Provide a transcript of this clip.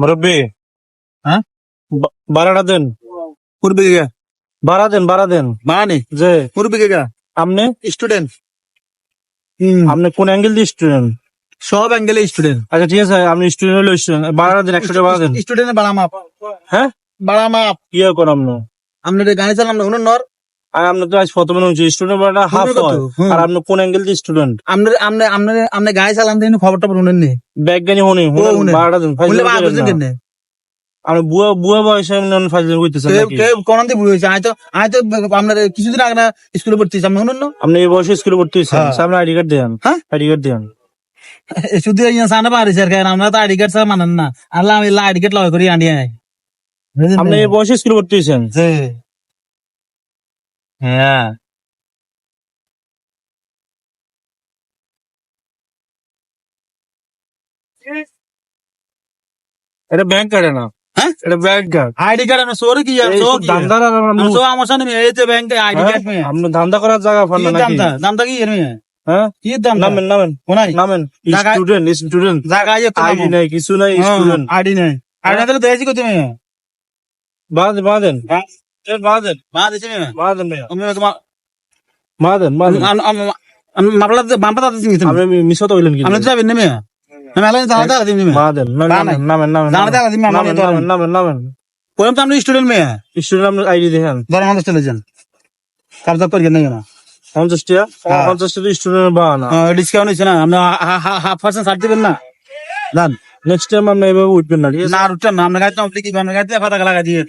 মুরব্বী। হ্যাঁ? ভাড়াটা দেন। মুরব্বী কে ভাড়া দেন ভাড়া দেন। মানে যে। মুরব্বী কে? আপনি? স্টুডেন্ট। আপনি কোন অ্যাঙ্গেল দিয়ে স্টুডেন্ট সব অ্যাঙ্গেলে স্টুডেন্ট আচ্ছা ঠিক আছে আপনি স্টুডেন্ট হলে স্টুডেন্ট ভাড়া দেন একশো টাকা ভাড়া দেন। বাড়া মাপ হ্যাঁ? বাড়া মাপ কোন আপনি আপনার গাড়ি চালান না উনুন নর। আর আপনি তো আজ প্রথমে হচ্ছে স্টুডেন্ট ভাড়াটা হাফ? হয়। আর আপনি কোন অ্যাঙ্গেল দিয়ে স্টুডেন্ট আপনার আপনার গাড়ি চালান দিন খবরটা উনুন নেই ব্যাগ গানি হনি দেন না। কেন? আপনি বুয়া বুয়া বয়সে? কেউ কোন আমি তো আমি তো আপনার কিছুদিন আগে না স্কুলে ভর্তি হয়েছি। আপনি শুনুন না। আপনি এই বয়সে স্কুলে ভর্তি হ্যাঁ। সামনে আইডি কার্ড দেন। হ্যাঁ? আইডি কার্ড দেন। শুধু এই সানা পারি স্যার কেন আমরা তো আইডি কার্ড স্যার মানেন না। আল্লাহ আমি আইডি কার্ড লয় করি আনি আপনি এই বয়সে স্কুলে ভর্তি হয়েছেন? হ্যাঁ। এটা ব্যাংক কার্ডে না হ্যাঁ? এটা ব্যাংক কার্ড আইডি কার্ড আমি সোরে কি আর সো কি? ধান্দা সো আমার সামনে এই যে ব্যাংকে আইডি কার্ড মে আপনি ধান্দা করার জায়গা পান কি না নাকি? দামটা দামটা কি এর হ্যাঁ? কি দাম নামেন নামেন। কোনাই নামেন। স্টুডেন্ট স্টুডেন্ট জায়গা আইডি নাই কিছু নাই স্টুডেন্ট আইডি নাই। আইডি না দিলে দেয়ছি কত মে বাদেন বাদেন হ্যাঁ? আপনি স্টুডেন্ট মে স্টুডেন্ট আইডি দেখেন চলে যান কাবজা করি না পঞ্চাশ টাকা। পঞ্চাশ টাকা স্টুডেন্ট বাহানা ডিসকাউন্ট হইছে না আমরা হাফ পার্সেন্ট ছাড় দিবেন না জান নেক্সট টাইম আপনি এভাবে উঠবেন না না আর না আমরা গাড়িতে আপনি কি আপনার গাড়িতে ফাটা লাগা দিয়ে